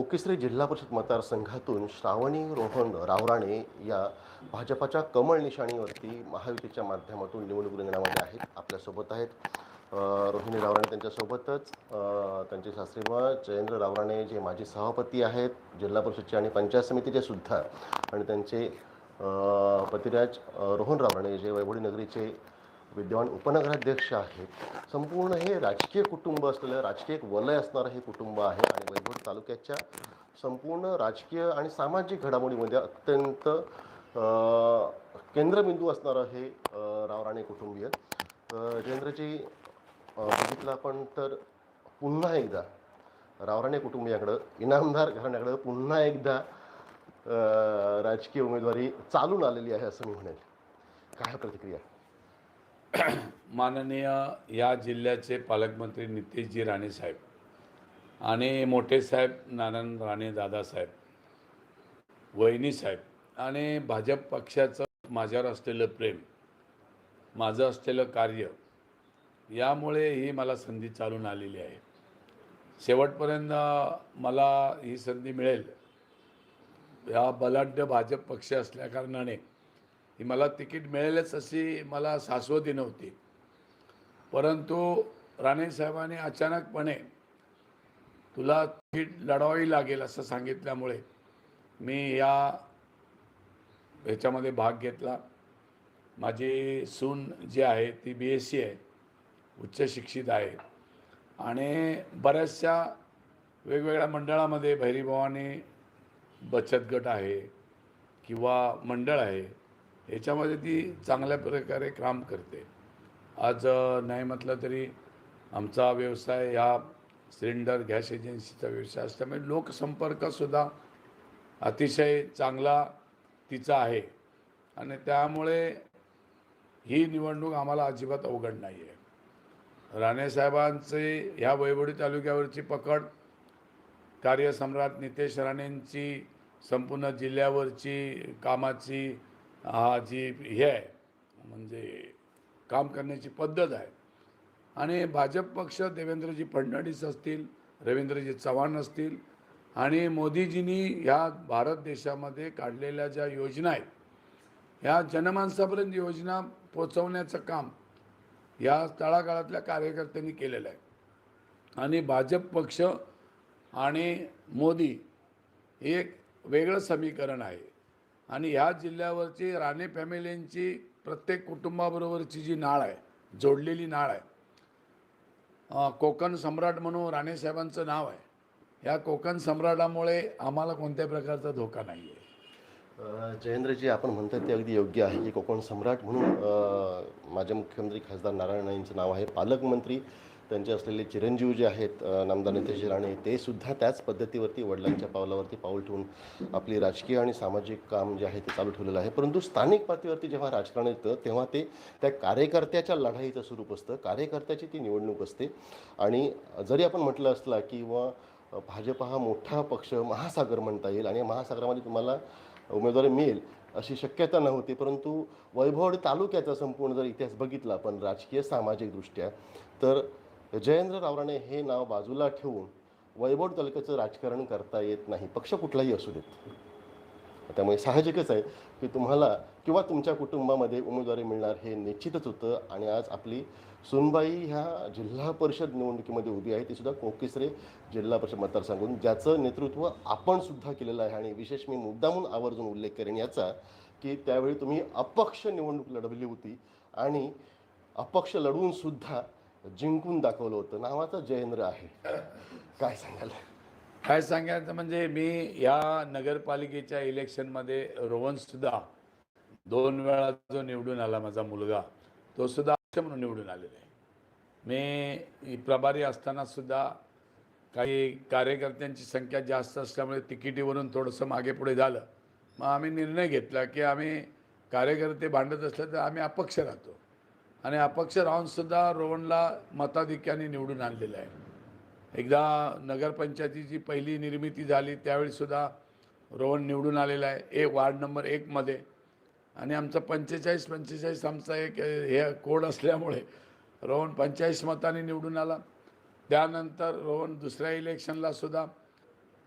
कोकिसरे जिल्हा परिषद मतदारसंघातून श्रावणी रोहन रावराणे या भाजपाच्या कमळ निशाणीवरती महायुतीच्या माध्यमातून निवडणूक रिंगणामध्ये आहेत आपल्यासोबत आहेत. रोहिणी रावराणे त्यांच्यासोबतच. त्यांचे त्यांचे व जयेंद्र रावराणे जे माजी सभापती आहेत जिल्हा परिषदचे आणि पंचायत समितीचे सुद्धा. आणि त्यांचे पतिराज रोहन रावराणे जे वैभवडी नगरीचे विद्यमान उपनगराध्यक्ष आहेत. संपूर्ण हे राजकीय कुटुंब असलेलं राजकीय एक वलय असणारं हे कुटुंब आहे आणि वैभव तालुक्याच्या संपूर्ण राजकीय आणि सामाजिक घडामोडीमध्ये अत्यंत केंद्रबिंदू असणारं हे रावराणे कुटुंबीय. जयेंद्रजी बघितलं आपण तर पुन्हा एकदा रावराणे कुटुंबियाकडं इनामदार घराण्याकडं पुन्हा एकदा राजकीय उमेदवारी चालून आलेली आहे असं मी म्हणेल. काय प्रतिक्रिया? माननीय या जिल्ह्याचे पालकमंत्री नितेशजी राणे साहेब आणि मोठे साहेब नारायण राणे दादासाहेब वहिनीसाहेब आणि भाजप पक्षाचं माझ्यावर असलेलं प्रेम माझं असलेलं कार्य यामुळे ही मला संधी चालून आलेली आहे. शेवटपर्यंत मला ही संधी मिळेल. या बलाढ्य भाजप पक्ष असल्याकारणाने ही मला तिकीट मिळेलच अशी मला शाश्वती नव्हती. परंतु राणे साहेबांनी अचानकपणे तुला तिकीट लढवावी लागेल असं सांगितल्यामुळे मी या ह्याच्यामध्ये भाग घेतला. माझी सून जी आहे ती बी एस सी आहे उच्च शिक्षित आहे. आणि बऱ्याचशा वेगवेगळ्या मंडळामध्ये भैरीभावाने बचत गट आहे किंवा मंडळ आहे. याच्यामध्ये ती चांगल्या प्रकारे काम करते. आज नाही म्हटलं तरी आमचा व्यवसाय या सिलेंडर गॅस एजन्सीचा व्यवसाय असल्यामुळे म्हणजे लोकसंपर्कसुद्धा अतिशय चांगला तिचा आहे. आणि त्यामुळे ही निवडणूक आम्हाला अजिबात अवघड नाही आहे राणेसाहेबांचे ह्या वैभवडी तालुक्यावरची पकड कार्यसम्राट नितेश राणेंची संपूर्ण जिल्ह्यावरची कामाची हा जी हे आहे म्हणजे काम करण्याची पद्धत आहे. आणि भाजप पक्ष देवेंद्रजी फडणवीस असतील रवींद्रजी चव्हाण असतील आणि मोदीजींनी ह्या भारत देशामध्ये काढलेल्या ज्या योजना आहेत ह्या जनमानसापर्यंत योजना पोचवण्याचं काम या तळागाळातल्या कार्यकर्त्यांनी केलेलं आहे. आणि भाजप पक्ष आणि मोदी हे एक वेगळं समीकरण आहे. आणि ह्या जिल्ह्यावरची राणे फॅमिलींची प्रत्येक कुटुंबाबरोबरची जी नाळ आहे जोडलेली नाळ आहे कोकण सम्राट म्हणून राणेसाहेबांचं नाव आहे या कोकण सम्राटामुळे आम्हाला कोणत्या प्रकारचा धोका नाही आहे जयेंद्रजी आपण म्हणतात ते अगदी योग्य आहे की कोकण सम्राट म्हणून अ, माजी मुख्यमंत्री खासदार नारायण राणेंचं नाव आहे. पालकमंत्री त्यांचे असलेले चिरंजीव जे आहेत नामदार नितेश राणे ते सुद्धा त्याच पद्धतीवरती वडिलांच्या पावलावरती पाऊल ठेवून आपली राजकीय आणि सामाजिक काम जे आहे ते चालू ठेवलेलं आहे. परंतु स्थानिक पातळीवरती जेव्हा राजकारण येतं तेव्हा ते त्या कार्यकर्त्याच्या लढाईचं स्वरूप असतं. कार्यकर्त्याची ती निवडणूक असते. आणि जरी आपण म्हटलं असला की व भाजप हा मोठा पक्ष महासागर म्हणता येईल आणि महासागरामध्ये तुम्हाला उमेदवारी मिळेल अशी शक्यता नव्हती. परंतु वैभववाडी तालुक्याचा संपूर्ण जर इतिहास बघितला आपण राजकीय सामाजिकदृष्ट्या तर जयेंद्र रावराणे हे नाव बाजूला ठेवून वैभव तालुक्याचं राजकारण करता येत नाही. पक्ष कुठलाही असू देत. त्यामुळे साहजिकच आहे की तुम्हाला किंवा तुमच्या कुटुंबामध्ये उमेदवारी मिळणार हे निश्चितच होतं. आणि आज आपली सुनबाई ह्या जिल्हा परिषद निवडणुकीमध्ये उभी आहे. ती सुद्धा कोकिसरे जिल्हा परिषद मतदारसंघातून ज्याचं नेतृत्व आपण सुद्धा केलेलं आहे. आणि विशेष मी मुद्दामून आवर्जून उल्लेख करेन याचा की त्यावेळी तुम्ही अपक्ष निवडणूक लढवली होती. आणि अपक्ष लढवून सुद्धा जिंकून दाखवलं होतं. नावाचं जयेंद्र आहे. काय सांगाल? काय सांगायचं म्हणजे मी या नगरपालिकेच्या इलेक्शनमध्ये रोहनसुद्धा दोन वेळा जो निवडून आला माझा मुलगा तो सुद्धा अक्ष म्हणून निवडून आलेला आहे. मी प्रभारी असताना सुद्धा काही कार्यकर्त्यांची संख्या जास्त असल्यामुळे तिकिटीवरून थोडंसं मागे पुढे झालं. मग आम्ही निर्णय घेतला की आम्ही कार्यकर्ते भांडत असलं तर आम्ही अपक्ष राहतो. आणि अपक्ष राहूनसुद्धा रोहनला मताधिक्याने निवडून आणलेलं आहे. एकदा नगरपंचायतीची पहिली निर्मिती झाली त्यावेळीसुद्धा रोहन निवडून आलेला आहे. ए वार्ड नंबर एकमध्ये आणि आमचा पंचेचाळीस पंचेचाळीस आमचा एक हे कोड असल्यामुळे रोहन पंचेचाळीस मताने निवडून आला. त्यानंतर रोहन दुसऱ्या इलेक्शनला सुद्धा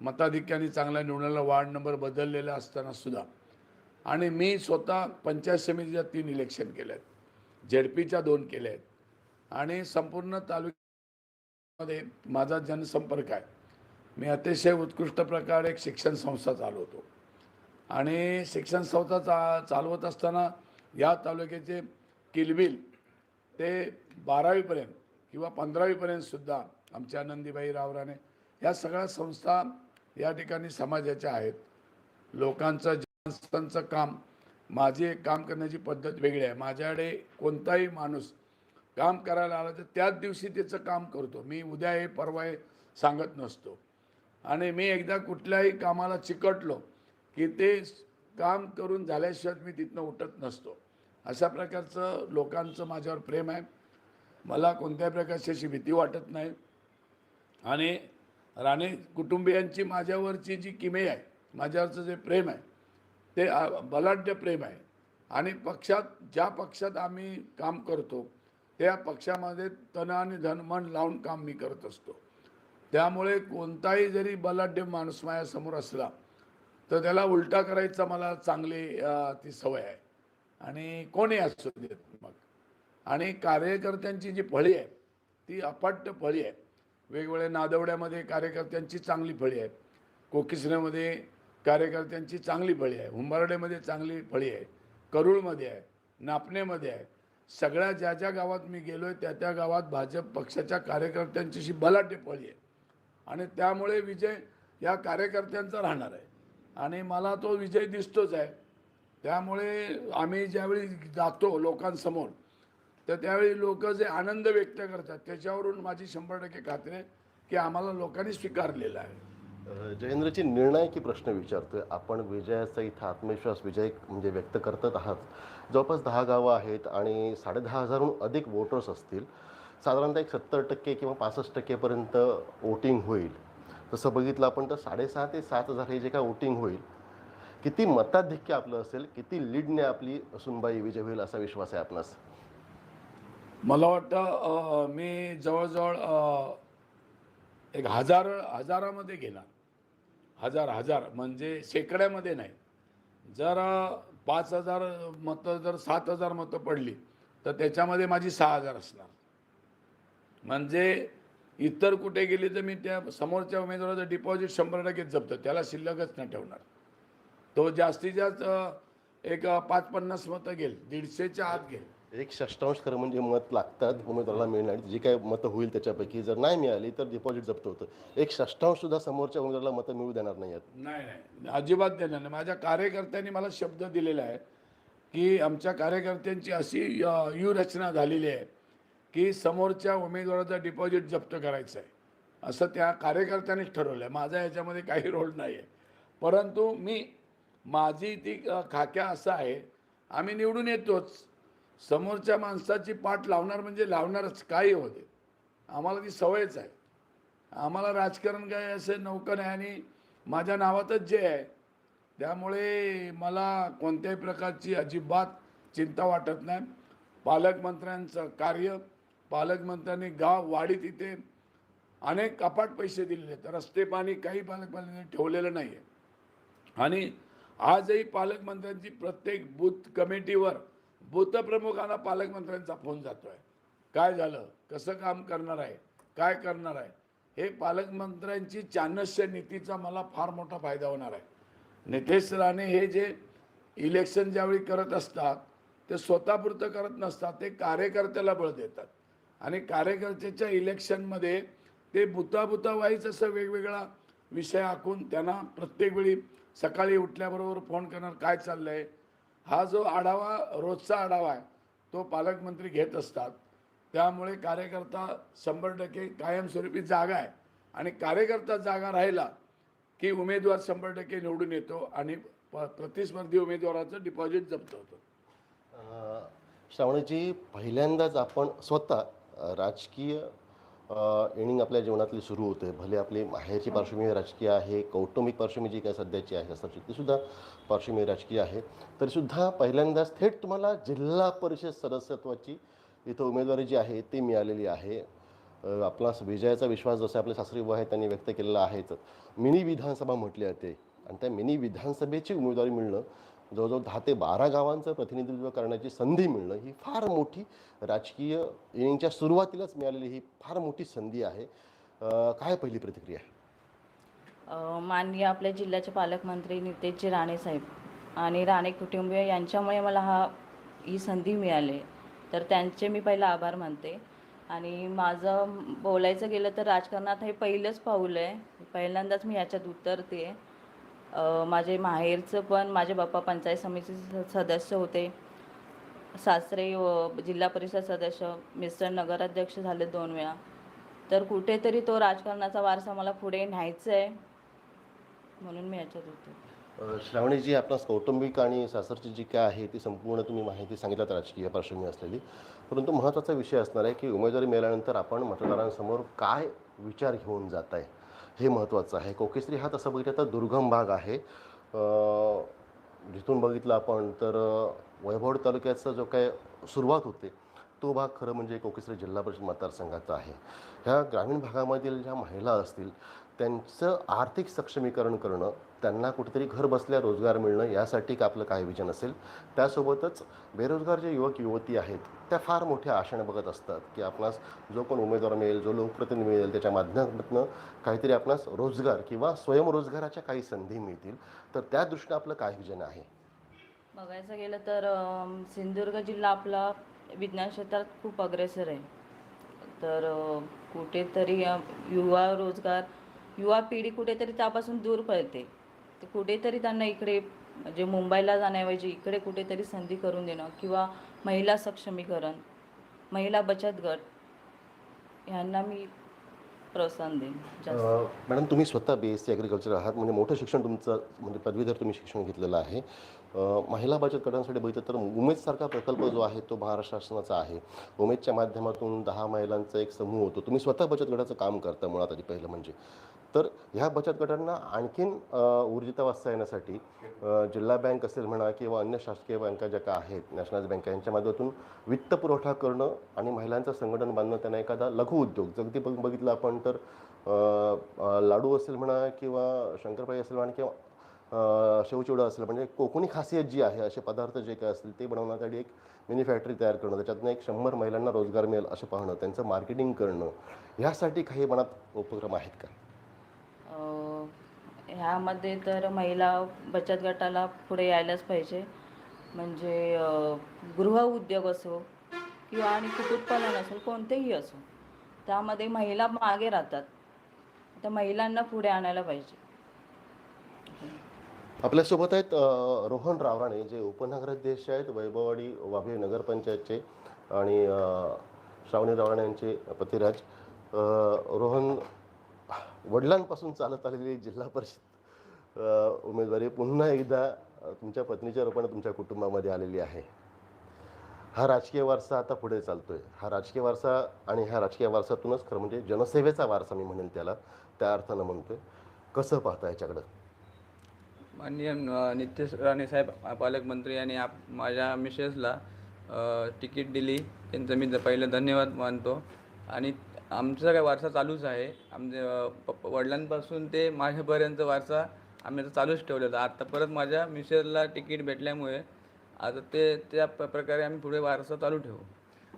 मताधिक्याने चांगला निवडलेला वार्ड नंबर बदललेला असताना सुद्धा. आणि मी स्वतः पंचायत समितीच्या तीन इलेक्शन केले आहेत झेडपीच्या दोन केल्या आहेत. आणि संपूर्ण तालुक्यामध्ये माझा जनसंपर्क आहे. मी अतिशय उत्कृष्ट प्रकारे एक शिक्षण संस्था चालवतो. आणि शिक्षण संस्था चा चालवत असताना या तालुक्याचे किलबिल ते बारावीपर्यंत किंवा पंधरावीपर्यंत सुद्धा आमच्या आनंदीबाई रावराने या सगळ्या संस्था या ठिकाणी समाजाच्या आहेत. लोकांचं जनस्थांचं काम माझी काम करण्याची पद्धत वेगळी आहे. माझ्याकडे कोणताही माणूस काम करायला आला तर त्याच दिवशी त्याचं काम करतो. मी उद्या हे परवा हे सांगत नसतो. आणि मी एकदा कुठल्याही कामाला चिकटलो की ते काम करून झाल्याशिवाय मी तिथनं उठत नसतो. अशा प्रकारचं लोकांचं माझ्यावर प्रेम आहे. मला कोणत्याही प्रकारची अशी भीती वाटत नाही. आणि राणे कुटुंबियांची माझ्यावरची जी किमे आहे माझ्यावरचं जे प्रेम आहे ते बलाढ्य प्रेम आहे. आणि पक्षात ज्या पक्षात आम्ही काम करतो त्या पक्षामध्ये तन आणि धन मन लावून काम मी करत असतो. त्यामुळे कोणताही जरी बलाढ्य माणूस माझ्यासमोर असला तर त्याला उलटा करायचा मला चांगली ती सवय आहे. आणि कोणी असू देत मग. आणि कार्यकर्त्यांची जी फळी आहे ती अपाट्य फळी आहे. वेगवेगळ्या नादवड्यामध्ये कार्यकर्त्यांची चांगली फळी आहे. कोकिसऱ्यामध्ये कार्यकर्त्यांची चांगली फळी आहे. हुंबारड्यामध्ये चांगली फळी आहे. करूळमध्ये आहे. नापणेमध्ये आहे. सगळ्या ज्या ज्या गावात मी गेलो आहे त्या त्या गावात भाजप पक्षाच्या कार्यकर्त्यांची बलाटे फळी आहे. आणि त्यामुळे विजय या कार्यकर्त्यांचा राहणार आहे. आणि मला तो विजय दिसतोच आहे. त्यामुळे आम्ही ज्यावेळी जातो लोकांसमोर तर त्यावेळी लोक जे आनंद व्यक्त करतात त्याच्यावरून माझी शंभर टक्के खात्री आहे की आम्हाला लोकांनी स्वीकारलेलं आहे. जयेंद्रजी निर्णायकी प्रश्न विचारतोय. आपण विजयाचा इथं आत्मविश्वास विजय म्हणजे व्यक्त करतात आहात. जवळपास दहा गावं आहेत आणि साडेदहा हजारहून अधिक वोटर्स असतील. साधारणतः एक सत्तर टक्के किंवा पासष्ट टक्केपर्यंत वोटिंग होईल. तसं बघितलं आपण तर साडेसहा ते सात हजार हे जे काय वोटिंग होईल किती मताधिक्य आपलं असेल किती लीडने आपली सुनबाई विजय होईल असा विश्वास आहे आपणास? मला वाटतं मी जवळजवळ एक हजार हजारामध्ये गेला. हजार हजार म्हणजे शेकड्यामध्ये नाही. जर पाच हजार मतं जर सात हजार मतं पडली तर त्याच्यामध्ये माझी सहा हजार असणार. म्हणजे इतर कुठे गेली तर मी त्या समोरच्या उमेदवाराचं डिपॉझिट शंभर टक्के जपतो. त्याला शिल्लकच नाही ठेवणार. तो जास्तीत जास्त एक पाच पन्नास मतं घेईल दीडशेच्या आत घेईल. एक षष्टांश खरं म्हणजे मत लागतात उमेदवाराला मिळणार जी काय मतं होईल त्याच्यापैकी. जर नाही मिळाली तर डिपॉझिट जप्त होतं. एक षष्टांश सुद्धा समोरच्या उमेदवाराला मतं मिळू देणार नाही आहेत. नाही नाही. अजिबात देणार नाही. माझ्या कार्यकर्त्यांनी मला शब्द दिलेला आहे की आमच्या कार्यकर्त्यांची अशी अ, व्यूहरचना झालेली आहे की समोरच्या उमेदवाराचा डिपॉझिट जप्त करायचं आहे. असं त्या कार्यकर्त्यांनीच ठरवलं आहे. माझा याच्यामध्ये काही रोल नाही आहे. परंतु मी माझी ती खाक्या असं आहे. आम्ही निवडून येतोच. समोरच्या माणसाची पाठ लावणार म्हणजे लावणारच काही होते आम्हाला ती सवयच आहे. आम्हाला राजकारण काय असे नौका नाही आणि माझ्या नावातच जे आहे त्यामुळे मला कोणत्याही प्रकारची अजिबात चिंता वाटत नाही. पालकमंत्र्यांचं कार्य पालकमंत्र्यांनी गाव वाडी इथे अनेक कपाट पैसे दिलेले आहेत. रस्ते पाणी काही पालकमंत्र्यांनी ठेवलेलं नाही आहे आणि आजही पालकमंत्र्यांची प्रत्येक बूथ कमिटीवर बूथ पालकमंत्र्यांचा फोन जातो आहे काय झालं? कसं काम करणार आहे? काय करणार आहे? हे पालकमंत्र्यांची चाणस्य नीतीचा मला फार मोठा फायदा होणार आहे. नितेश राणे हे जे इलेक्शन ज्यावेळी करत असतात ते स्वतःपुरतं करत नसतात ते कार्यकर्त्याला बळ देतात. आणि कार्यकर्त्याच्या इलेक्शनमध्ये ते बुता असं वेगवेगळा विषय आखून त्यांना प्रत्येक वेळी सकाळी उठल्याबरोबर फोन करणार काय चाललं आहे हा जो आढावा रोजचा आढावा आहे तो पालकमंत्री घेत असतात. त्यामुळे कार्यकर्ता शंभर टक्के कायमस्वरूपी जागा आहे. आणि कार्यकर्ता जागा राहिला की उमेदवार शंभर टक्के निवडून येतो आणि प- प्रतिस्पर्धी उमेदवाराचं डिपॉझिट जप्त होतं. अ, श्रावणीजी पहिल्यांदाच आपण स्वतः राजकीय एनिंग आपल्या जीवनातली सुरू होते. भले आपली माहेरची पार्श्वभूमी राजकीय आहे कौटुंबिक पार्श्वभूमी जी काय सध्याची आहे शास्त्राची तीसुद्धा पार्श्वभूमी राजकीय आहे. तरीसुद्धा पहिल्यांदाच थेट तुम्हाला जिल्हा परिषद सदस्यत्वाची इथं उमेदवारी जी आहे ती मिळालेली आहे. आपला विजयाचा विश्वास जसे आपले सासरी आहे त्यांनी व्यक्त केलेला आहेच. मिनी विधानसभा म्हटली जाते. आणि त्या मिनी विधानसभेची उमेदवारी मिळणं जवळजवळ दहा ते बारा गावांचं प्रतिनिधित्व करण्याची संधी मिळणं ही फार मोठी राजकीय इनिंगच्या सुरुवातीलाच मिळालेली ही फार मोठी संधी आहे. काय पहिली प्रतिक्रिया माननीय आपल्या जिल्ह्याचे पालकमंत्री नितेशजी राणे साहेब आणि राणे कुटुंबीय यांच्यामुळे मला हा ही संधी मिळाली. तर त्यांचे मी पहिला आभार मानते. आणि माझं बोलायचं गेलं तर राजकारणात हे पहिलंच पाऊल आहे. पहिल्यांदाच मी याच्यात उतरते. आहे माझे माहेरचं पण माझे बाप्पा पंचायत समितीचे सदस्य होते. सासरे जिल्हा परिषद सदस्य मिस्टर नगराध्यक्ष झाले दोन वेळा. तर कुठेतरी तो राजकारणाचा वारसा मला पुढे न्यायचा आहे म्हणून मी याच्यात होते. श्रावणीजी आपणास कौटुंबिक आणि सासरची जी काय आहे ती संपूर्ण तुम्ही माहिती सांगितलात राजकीय पार्श्वभूमी असलेली. परंतु महत्त्वाचा विषय असणार आहे की उमेदवारी मिळाल्यानंतर आपण मतदारांसमोर काय विचार घेऊन जात आहे हे महत्त्वाचं आहे. कोकेश्री हा तसा बघितलं तर दुर्गम भाग आहे. जिथून बघितलं आपण तर वैभव वैभवड तालुक्याचा जो काय सुरुवात होते तो भाग खरं म्हणजे कोकेश्री जिल्हा परिषद मतदारसंघाचा आहे. ह्या ग्रामीण भागामधील ज्या महिला असतील त्यांचं आर्थिक सक्षमीकरण करणं त्यांना कुठेतरी घर बसल्या रोजगार मिळणं यासाठी का आपलं काय विजन असेल? त्यासोबतच बेरोजगार जे युवक युवती आहेत त्या फार मोठ्या आशेने बघत असतात की आपणास जो कोण उमेदवार मिळेल जो लोकप्रतिनिधी मिळेल त्याच्या माध्यमातून काहीतरी आपणास रोजगार किंवा स्वयंरोजगाराच्या काही संधी मिळतील. तर त्या दृष्टीनं आपलं काय विजन आहे? बघायचं गेलं तर सिंधुदुर्ग जिल्हा आपला विज्ञान क्षेत्रात खूप अग्रेसर आहे. तर कुठेतरी युवा रोजगार युवा पिढी कुठेतरी त्यापासून दूर पळते. तर कुठेतरी त्यांना इकडे म्हणजे मुंबईला जाण्याऐवजी इकडे कुठेतरी संधी करून देणं किंवा महिला सक्षमीकरण महिला बचत गट यांना मी प्रोत्साहन देईन. मॅडम तुम्ही स्वतः बी एस सी ॲग्रिकल्चर आहात म्हणजे मोठं शिक्षण तुमचं म्हणजे पदवीधर तुम्ही शिक्षण घेतलेलं आहे. महिला बचत गटांसाठी बघितलं तर उमेदसारखा प्रकल्प जो आहे तो महाराष्ट्र शासनाचा आहे. उमेदच्या माध्यमातून दहा महिलांचा एक समूह होतो. तुम्ही स्वतः बचत गटाचं काम करता मुळात आधी पहिलं म्हणजे. तर ह्या बचत गटांना आणखीन अ, ऊर्जितावस्था येण्यासाठी जिल्हा बँक असेल म्हणा किंवा अन्य शासकीय बँका ज्या का आहेत नॅशनल बँका यांच्या माध्यमातून वित्त पुरवठा करणं आणि महिलांचं संघटन बांधणं त्यांना एखादा लघु उद्योग. जगदी बघ बघितलं आपण तर लाडू असेल म्हणा किंवा शंकरपाई असेल म्हणा किंवा शेवचिवडा असेल म्हणजे कोकणी खासियत जी आहे असे पदार्थ जे काय असतील ते बनवण्यासाठी एक मिनी फॅक्टरी तयार करणं त्याच्यातनं एक शंभर महिलांना रोजगार मिळेल असं पाहणं त्यांचं मार्केटिंग करणं ह्यासाठी काही मनात उपक्रम आहेत का? ह्यामध्ये तर महिला बचत गटाला पुढे यायलाच पाहिजे. म्हणजे गृह उद्योग असो किंवा आणि कुक्कुटपालन असो कोणतेही असो त्यामध्ये महिला मागे राहतात. त्या महिलांना पुढे आणायला पाहिजे. आपल्यासोबत आहेत रोहन रावराणे जे उपनगराध्यक्ष आहेत वैभववाडी वाघे नगरपंचायतचे आणि श्रावणी रावराणे यांचे पतिराज. रोहन वडिलांपासून चालत आलेली जिल्हा परिषद उमेदवारी पुन्हा एकदा तुमच्या पत्नीच्या रूपाने तुमच्या कुटुंबामध्ये आलेली आहे. हा राजकीय वारसा आता पुढे चालतो आहे हा राजकीय वारसा आणि ह्या राजकीय वारसातूनच खरं म्हणजे जनसेवेचा वारसा मी म्हणेन त्याला त्या अर्थानं म्हणतोय. कसं पाहता याच्याकडं? माननीय अ, नितेश राणे साहेब पालकमंत्री आणि आप माझ्या मिसेसला तिकीट दिली. त्यांचं मी पहिलं धन्यवाद मानतो. आणि आमचा काय वारसा चालूच आहे. आमच्या पप्पा वडिलांपासून ते माझ्यापर्यंत वारसा आम्ही आता चालूच ठेवलेला. आता परत माझ्या मिसेसला तिकीट भेटल्यामुळे आता ते त्या प- प्रकारे आम्ही पुढे वारसा चालू ठेवू.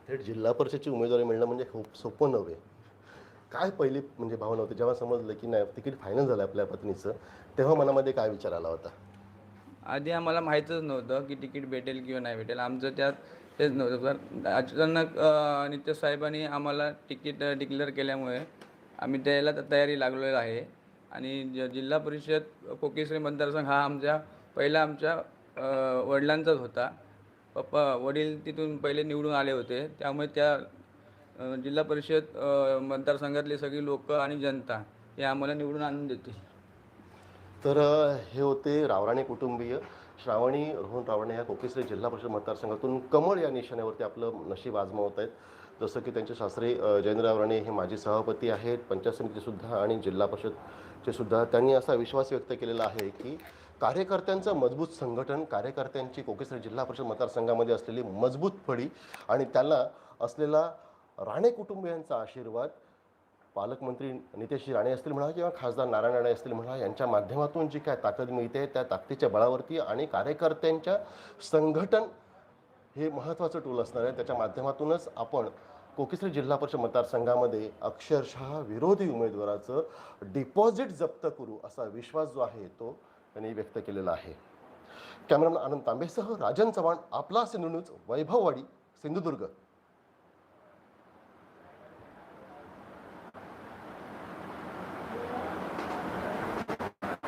थेट जिल्हा परिषदची उमेदवारी मिळणं म्हणजे खूप सोपं नव्हे. काय पहिली म्हणजे भावना होती? जेव्हा समजलं की नाही तिकीट फायनल झालं आपल्या पत्नीचं तेव्हा मनामध्ये काय विचार आला होता? आधी आम्हाला माहीतच नव्हतं की तिकीट भेटेल किंवा नाही भेटेल. आमचं त्यात तेच नव्हतं सर. अचानक नित्य साहेबांनी आम्हाला तिकीट डिक्लेअर केल्यामुळे आम्ही त्याला तयारी लागलेलो आहे. आणि ज जिल्हा परिषद कोकेश्वरी मतदारसंघ हा आमच्या पहिला आमच्या वडिलांचाच होता. पप्पा वडील तिथून पहिले निवडून आले होते. त्यामुळे त्या जिल्हा परिषद मतदारसंघातले मतदारसंघातली सगळी लोकं आणि जनता हे आम्हाला निवडून आणून देते तर हे होते रावराणे कुटुंबीय श्रावणी रोहन रावणे या कोकेश्वरी जिल्हा परिषद मतदारसंघातून कमळ या निशाण्यावरती आपलं नशीब आजमावत आहेत. जसं की त्यांचे शास्त्री अ, राणे रावराणे हे माजी सभापती आहेत पंचायत समितीसुद्धा आणि जिल्हा परिषदचे सुद्धा. त्यांनी असा विश्वास व्यक्त केलेला आहे की कार्यकर्त्यांचं मजबूत संघटन कार्यकर्त्यांची कोकेश्वरी जिल्हा परिषद मतदारसंघामध्ये असलेली मजबूत फळी आणि त्याला असलेला राणे कुटुंबियांचा आशीर्वाद पालकमंत्री नितेश राणे असतील म्हणा किंवा खासदार नारायण राणे असतील म्हणा यांच्या माध्यमातून जी काय ताकद मिळते त्या ताकदीच्या बळावरती आणि कार्यकर्त्यांच्या संघटन हे महत्त्वाचं टूल असणार आहे. त्याच्या माध्यमातूनच आपण कोकिसरी जिल्हा परिषद मतदारसंघामध्ये अक्षरशः विरोधी उमेदवाराचं डिपॉझिट जप्त करू असा विश्वास जो आहे तो त्यांनी व्यक्त केलेला आहे. कॅमेरामन आनंद तांबेसह राजन चव्हाण आपला सिंधू न्यूज वैभववाडी सिंधुदुर्ग.